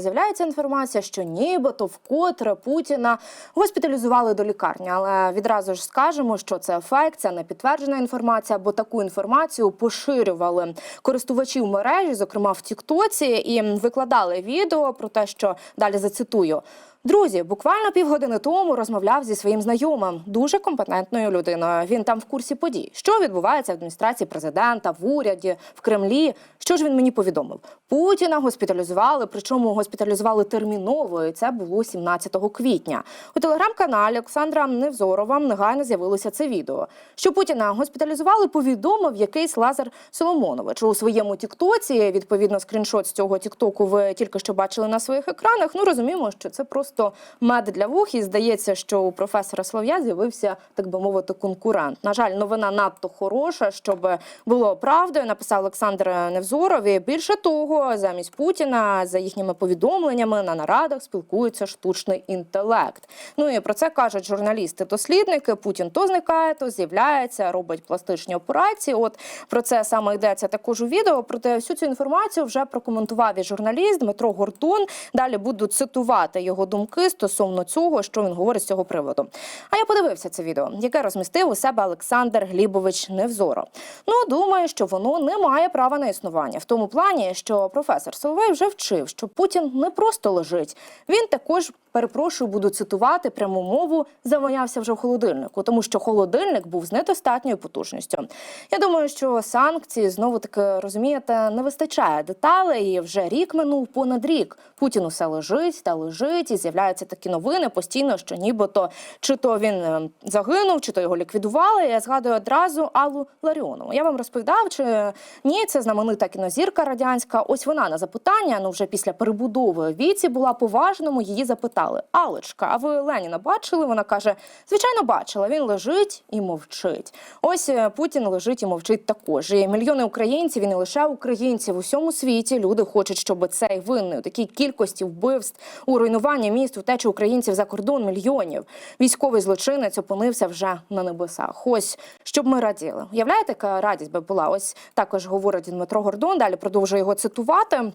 З'являється інформація, що нібито вкотре Путіна госпіталізували до лікарні. Але відразу ж скажемо, що це фейк, це не підтверджена інформація, бо таку інформацію поширювали користувачі в мережі, зокрема в Тіктоці, і викладали відео про те, що далі зацитую. Друзі, буквально півгодини тому розмовляв зі своїм знайомим, дуже компетентною людиною. Він там в курсі подій, що відбувається в адміністрації президента, в уряді, в Кремлі. Що ж він мені повідомив? Путіна госпіталізували, причому госпіталізували терміново. і Це було 17 квітня. У телеграм-каналі Олександра Невзорова негайно з'явилося це відео. Що Путіна госпіталізували, повідомив якийсь Лазар Соломонович у своєму Тіктоці. Відповідно, скріншот з цього Тіктоку ви тільки що бачили на своїх екранах. Ну розуміємо, що це просто мед для вух, і здається, що у професора Слов'я з'явився, так би мовити, конкурент. На жаль, новина надто хороша, щоб було правдою. Написав Олександр Невзоров. І більше того, замість Путіна за їхніми повідомленнями на нарадах спілкується штучний інтелект. Ну і про це кажуть журналісти-дослідники. Путін то зникає, то з'являється, робить пластичні операції. От про це саме йдеться також у відео. Проте всю цю інформацію вже прокоментував і журналіст Дмитро Гордон. Далі буду цитувати його думки стосовно цього, що він говорить з цього приводу. А я подивився це відео, яке розмістив у себе Олександр Глібович Невзоро. Ну думаю, що воно не має права на існування в тому плані, що професор Соловей вже вчив, що Путін не просто лежить. Він також перепрошую, буду цитувати пряму мову. Завонявся вже в холодильнику, тому що холодильник був з недостатньою потужністю. Я думаю, що санкції знову таки розумієте, не вистачає деталей. І вже рік минув понад рік. Путін усе лежить та лежить, і з'являються такі новини постійно, що нібито чи то він е, загинув, чи то його ліквідували. Я згадую одразу Аллу Ларіонову. Я вам розповідав, чи ні, це знаменита кінозірка радянська. Ось вона на запитання, ну вже після перебудови віці була поважному. Її запитали: Алечка, а ви Леніна бачили? Вона каже: звичайно, бачила. Він лежить і мовчить. Ось е, Путін лежить і мовчить також. І мільйони українців і не лише українців у всьому світі. Люди хочуть, щоб цей винний у такій кількості вбивств у руйнуванні міст, втечі українців за кордон мільйонів. Військовий злочинець опинився вже на небесах. Ось щоб ми раділи. Уявляєте, яка радість би була? Ось також говорить Дмитро Гордон. Далі продовжує його цитувати.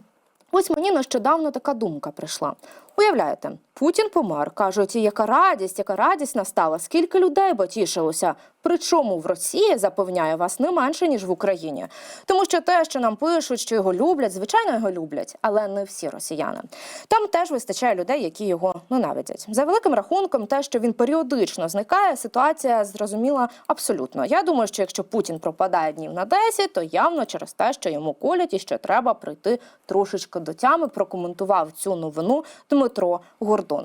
Ось мені нещодавно така думка прийшла. Уявляєте, Путін помер. кажуть, яка радість, яка радість настала, скільки людей би тішилося. Причому в Росії запевняє вас не менше ніж в Україні, тому що те, що нам пишуть, що його люблять, звичайно його люблять, але не всі росіяни. Там теж вистачає людей, які його ненавидять. За великим рахунком, те, що він періодично зникає, ситуація зрозуміла абсолютно. Я думаю, що якщо Путін пропадає днів на 10, то явно через те, що йому колять і що треба прийти трошечки до тями. Прокоментував цю новину Дмитро Гордон.